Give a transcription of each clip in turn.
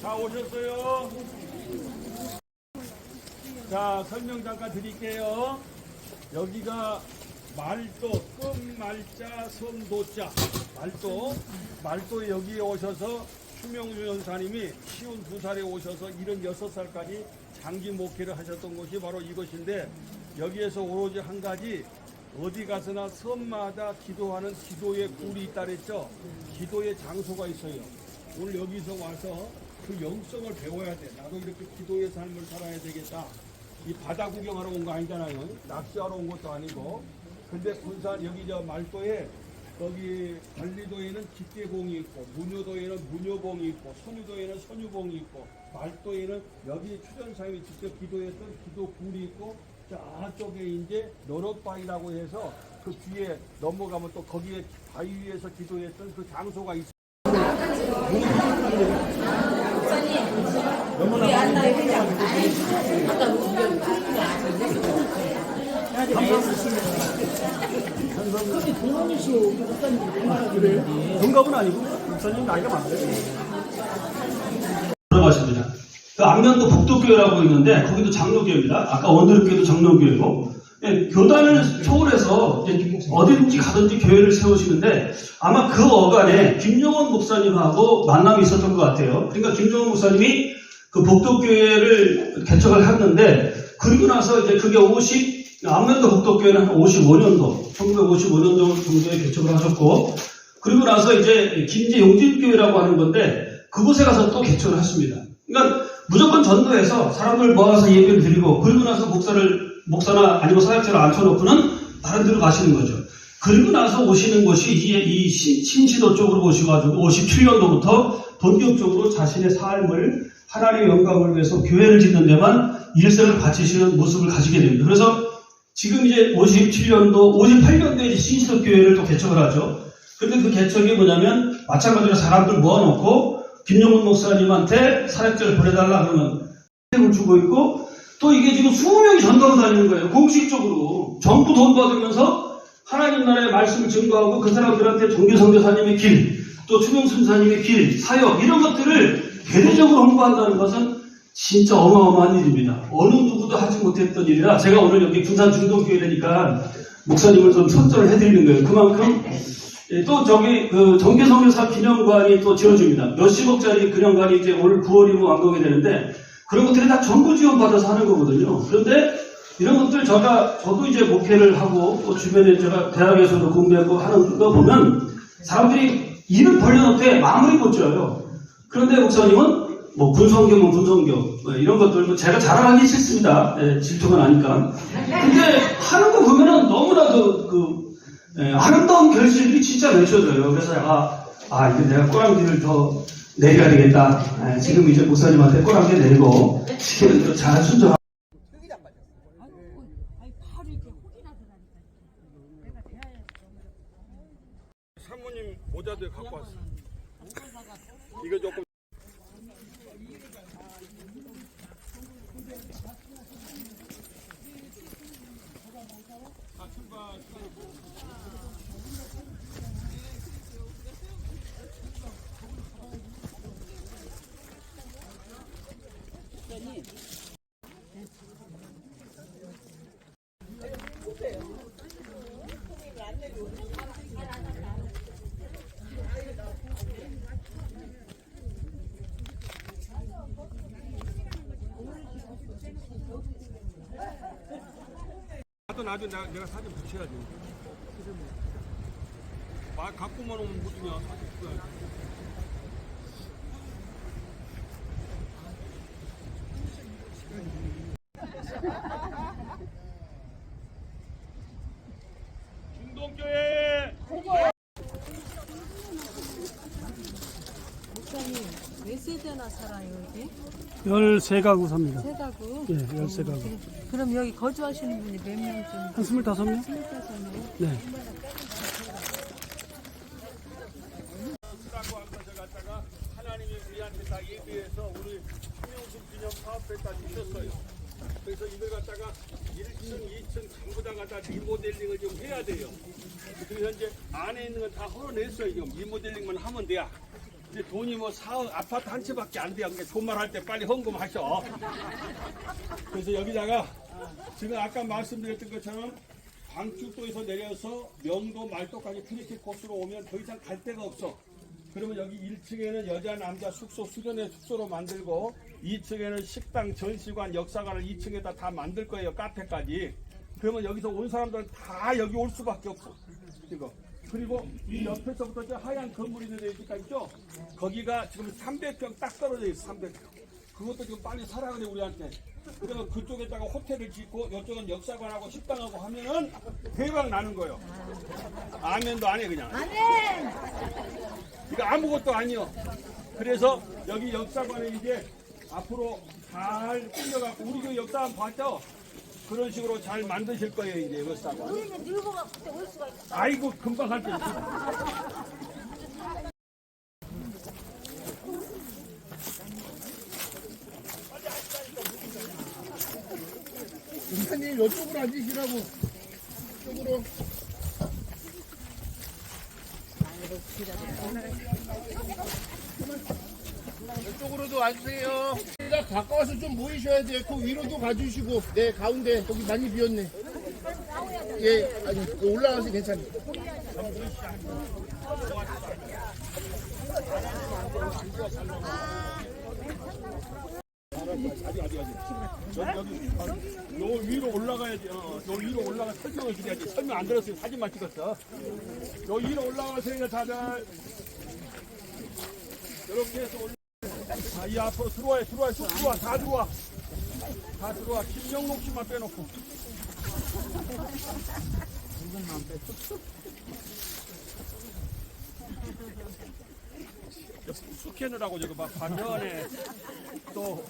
다 오셨어요? 자, 설명 잠깐 드릴게요. 여기가 말도, 끝말자, 섬도자. 말도, 말도 여기에 오셔서 추명주 연사님이 쉬운 두 살에 오셔서 76살까지 장기 목회를 하셨던 곳이 바로 이것인데 여기에서 오로지 한 가지 어디 가서나 섬마다 기도하는 기도의 굴이 있다 그랬죠? 기도의 장소가 있어요. 오늘 여기서 와서 그 영성을 배워야 돼. 나도 이렇게 기도의 삶을 살아야 되겠다. 이 바다 구경하러 온 거 아니잖아요. 낚시하러 온 것도 아니고. 근데 군산 여기 저 말도에 거기 관리도에는 기계봉이 있고 문효도에는 문효봉이 있고 선유도에는 선유봉이 있고 말도에는 여기 추전사님이 직접 기도했던 기도굴이 있고 저쪽에 이제 너럭바위라고 해서 그 뒤에 넘어가면 또 거기에 바위 위에서 기도했던 그 장소가 있어요. 동갑은 아니고 목사님 나이가 많아요. 들어가십니다. 그 안면도 복도교회라고 있는데 거기도 장로교회입니다. 아까 원드립교회도 장로교회고 예, 교단을 초월해서 이제 어디든지 가든지 교회를 세우시는데 아마 그 어간에 김용원 목사님하고 만남이 있었던 것 같아요. 그러니까 김용원 목사님이 그 복도교회를 개척을 했는데 그리고 나서 이제 그게 50 안면도 복도교회는 한 55년도 1955년도 정도에 개척을 하셨고 그리고 나서 이제 김제 용진교회라고 하는 건데 그곳에 가서 또 개척을 했습니다. 그러니까 무조건 전도해서 사람들 모아서 예배를 드리고 그리고 나서 목사를 목사나 아니면 사역자를 앉혀놓고는 다른 데로 가시는 거죠. 그리고 나서 오시는 이제 이 신- 신시도 쪽으로 오셔가지고 57년도부터 본격적으로 자신의 삶을 하나님의 영광을 위해서 교회를 짓는 데만 일생을 바치시는 모습을 가지게 됩니다. 그래서 지금 이제 57년도, 58년도에 이제 신시도 교회를 또 개척을 하죠. 근데 그 개척이 뭐냐면 마찬가지로 사람들 모아놓고 김용훈 목사님한테 사역자를 보내달라 그러면 을 주고 있고 또 이게 지금 20명이 전도로 다니는 거예요. 공식적으로. 전부 돈 받으면서 하나님 나라의 말씀을 증거하고 그 사람들한테 종교 선교사님의 길, 또 추명순사님의 길, 사역 이런 것들을 대대적으로 홍보한다는 것은 진짜 어마어마한 일입니다. 어느 누구도 하지 못했던 일이라 제가 오늘 여기 군산 중동교회라니까 목사님을 좀 선전을 해드리는 거예요. 그만큼 예, 또 저기 그 정계성교사 기념관이 또 지어집니다. 몇십억짜리 기념관이 이제 올 9월이면 완공이 되는데 그런 것들이 다 정부 지원받아서 하는 거거든요. 그런데 이런 것들 제가 저도 이제 목회를 하고 또 주변에 제가 대학에서도 공부하고 하는 거 보면 사람들이 일을 벌려놓되 마무리 못 지어요. 그런데 목사님은 뭐 군성교면 군성교 뭐 이런 것들 뭐 제가 자랑하기 싫습니다. 예, 질투가 나니까. 근데 하는 거 보면은 너무나도 그 예, 아름다운 결실이 진짜 맺혀져요. 그래서 아, 아 이제 내가 꼬랑지를 더 내려야 되겠다. 예, 지금 이제 목사님한테 꼬랑지 내리고 시키는 잘 순종. 사모님 모자들 갖고 왔어. 이 거 조금. 나중에 내가, 내가 사진 붙여야지. 말 갖고만 오면 못 주냐 사진 찍어야지. 중동교회 목사님 몇 세대나 살아요 여기? 13가구 삽니다. 세 가구? 예, 13가구. 그럼 여기 거주하시는 분이 몇명 좀? 한 25명? 스물다섯명? 네. 라고 하면서 갖다가 하나님이 우리한테 다 예비해서 우리 신명수 기념 사업회까지 주셨어요. 그래서 이걸 갖다가 1층, 2층 전부 다 갖다 리모델링을 좀 해야 돼요. 그래서 이제 안에 있는 건 다 헐어냈어요. 지금 리모델링만 하면 돼요. 이제 돈이 뭐 사, 아파트 한 채밖에 안 돼요. 그러니까 존말할 때 빨리 헌금하셔. 그래서 여기다가 지금 아까 말씀드렸던 것처럼 광주도에서 내려서 명도 말도까지 트리키 코스로 오면 더 이상 갈 데가 없어. 그러면 여기 1층에는 여자 남자 숙소 수련회 숙소로 만들고 2층에는 식당 전시관 역사관을 2층에다 다 만들 거예요 카페까지 그러면 여기서 온 사람들은 다 여기 올 수밖에 없어 이거 그리고 이 옆에서부터 저 하얀 건물 있는 데 있니까 있죠? 거기가 지금 300평 딱 떨어져 있어 300평. 그것도 지금 빨리 그래 우리한테. 그러면 그쪽에다가 호텔을 짓고 이쪽은 역사관하고 식당하고 하면은 대박 나는 거예요. 아멘도 안 해 그냥. 이거 아무것도 아니요. 그래서 여기 역사관에 이제 앞으로 잘 꾸며갖고 우리 그 역사관 봤죠? 그런 식으로 잘 만드실 거예요 이제 역사관. 우리는 늙어 가 그때 올 수가 있어. 아이고 금방 할 때. 있어. 목사님 이쪽으로 앉으시라고. 이쪽으로. 이쪽으로도 와주세요. 딱 가까워서 좀 모이셔야 돼요. 그 위로도 가주시고, 네 가운데 거기 많이 비었네. 예, 아니 올라가서 아직. 여기 여기 요 위로 올라가야지. 어, 요 위로 올라가 설명을 드려야지. 설명 안 들었으면 사진만 찍었어. 요 위로 올라가세요 다들. 이렇게 해서 올라. 자, 이 앞으로 들어와요. 들어와. 쭉 들어와. 다 들어와. 다 들어와. 김영록 씨만 빼놓고. 스캐너라고 저거 막 반면에 또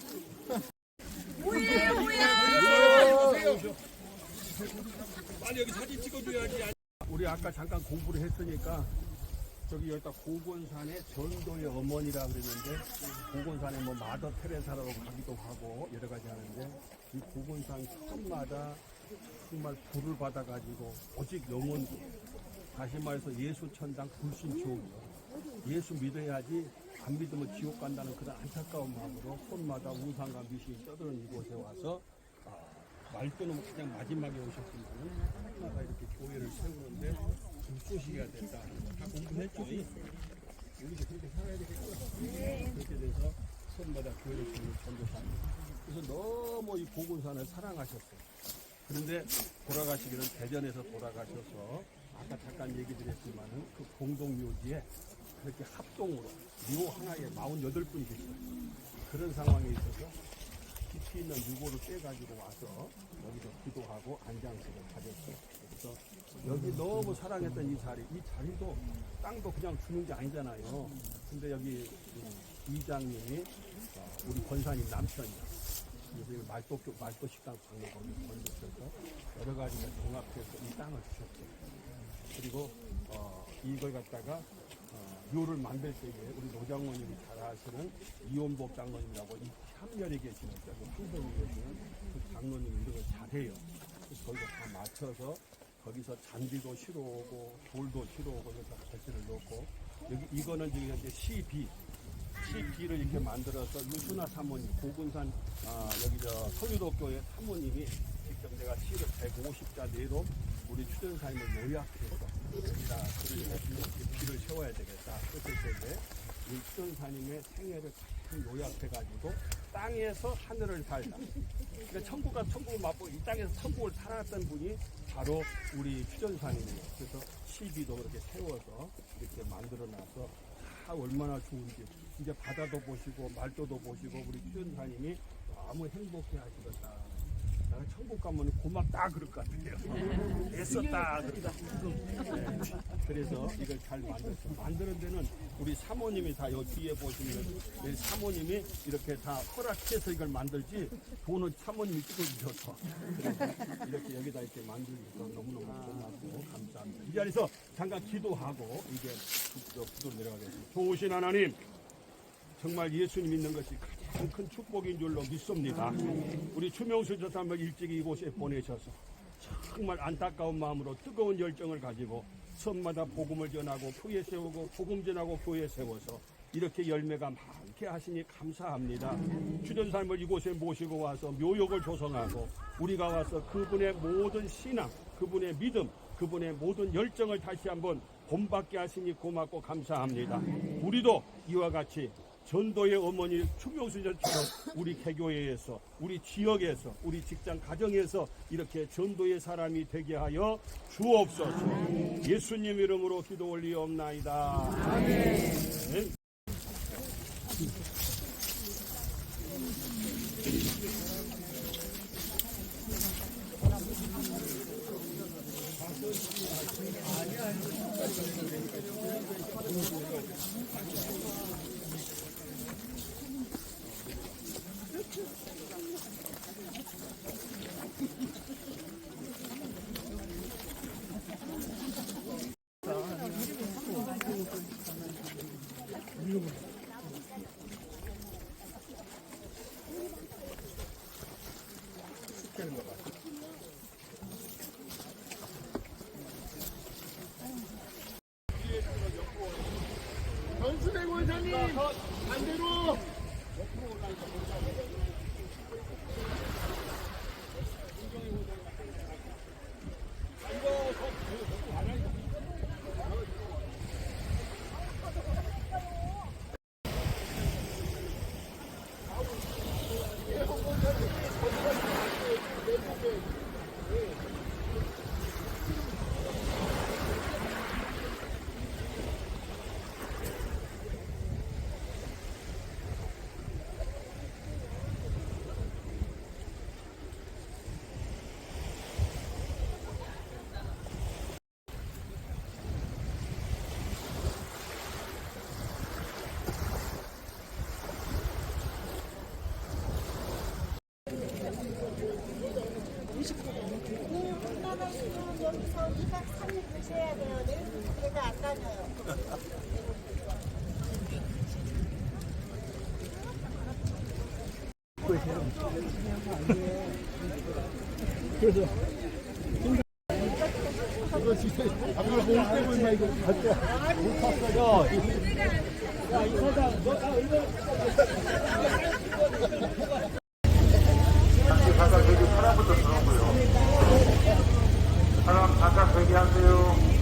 빨리 여기 사진 찍어줘야지. 우리 아까 잠깐 공부를 했으니까 저기 여기다 고건산의 전도의 어머니라 그랬는데 고건산에 뭐 마더 테레사라고 가기도 하고 여러 가지 하는데 이 고건산 섬마다 정말 불을 받아가지고 오직 영혼 다시 말해서 예수 천당 불신 지옥이요. 예수 믿어야지 안 믿으면 지옥 간다는 그런 안타까운 마음으로 손마다 우상과 미신이 떠드는 이곳에 와서 아, 말도는 그냥 마지막에 오셨지만 하나마다 이렇게 교회를 세우는데 불쏘시기가 됐다. 다 공부했죠? 여기서 그렇게 살아야 되겠죠? 그렇게 돼서 손마다 교회를 전도사입니다. 그래서 너무 이 고군산을 사랑하셨어요. 그런데 돌아가시기는 대전에서 돌아가셔서 아까 잠깐 얘기 드렸지만은 그 공동묘지에 그렇게 합동으로 묘 하나에 48분이 계셨어요. 그런 상황에 있어서 깊이 있는 유고를 빼가지고 와서 여기서 기도하고 안장식을 가졌어요. 그래서 여기 너무 사랑했던 이 자리, 이 자리도 땅도 그냥 주는 게 아니잖아요. 근데 여기 이 이장님이 어, 우리 권사님 남편이야. 그래서 이 말도, 말도 식당 방에 거기 건드셔서 여러 가지를 종합해서 이 땅을 주셨어요. 그리고 어, 이걸 갖다가 어, 묘를 만들 때에 우리 노장모님이 잘 아시는 이원복 장로님이라고 이 삼면에 계시는 그 풍성에 계시는 그 장로님이 이걸 잘해요. 그래서 거기서 다 맞춰서 거기서 잔디도 실어 오고 돌도 실어 오고 여기서 절대를 놓고 여기 이거는 지금 이제 CB CB를 이렇게 만들어서 유순아 사모님 고군산 아, 여기 저 서유도교회 사모님이 직접 내가 시를 150자 내로 우리 추전사님을 요약해서 여기다 글을 해서 길을 세워야 되겠다. 그랬을 때인데 일전사님의 생애를 참 요약해가지고 땅에서 하늘을 살다. 그러니까 천국과 천국을 맛보고 이 땅에서 천국을 살았던 분이 바로 우리 휴전사님이에요. 그래서 시비도 그렇게 세워서 이렇게 만들어놔서 다 얼마나 좋은지 이제 바다도 보시고 말도도 보시고 우리 휴전사님이 너무 행복해 하시겠다. 내가 천국 가면 고맙다 그럴 것 같아요. 애썼다. 그럴 것 같아요. 네. 그래서 이걸 잘 만들었어요. 만드는 데는 우리 사모님이 다 여기 뒤에 보시면 이 사모님이 이렇게 다 허락해서 이걸 만들지 돈은 사모님이 찍어주셔서 이렇게 여기다 이렇게 만들어서 너무너무 고맙고 감사합니다. 이 자리에서 잠깐 기도하고 이제 구- 구도 내려가겠습니다. 좋으신 하나님 정말 예수님 믿는 것이 가장 큰 축복인 줄로 믿습니다. 우리 추명수 저사을 일찍 이곳에 보내셔서 정말 안타까운 마음으로 뜨거운 열정을 가지고 섬마다 복음을 전하고 교회 세우고 복음 전하고 교회 세워서 이렇게 열매가 많게 하시니 감사합니다. 주전 삶을 이곳에 모시고 와서 묘역을 조성하고 우리가 와서 그분의 모든 신앙, 그분의 믿음, 그분의 모든 열정을 다시 한번 본받게 하시니 고맙고 감사합니다. 우리도 이와 같이 전도의 어머니 추명수 전처럼 우리 개교회에서 우리 지역에서 우리 직장 가정에서 이렇게 전도의 사람이 되게 하여 주옵소서 예수님 이름으로 기도 올리옵나이다 아멘. 전수대 원사님. 반대로 그래서 이거 진짜 앞으로 못 빼고 있나 이거 갈때 못 탔어 야이 사장 너다 얼마나 다시 가서 저기 사람부터 들어오고요. 사람 바깥 대기하세요.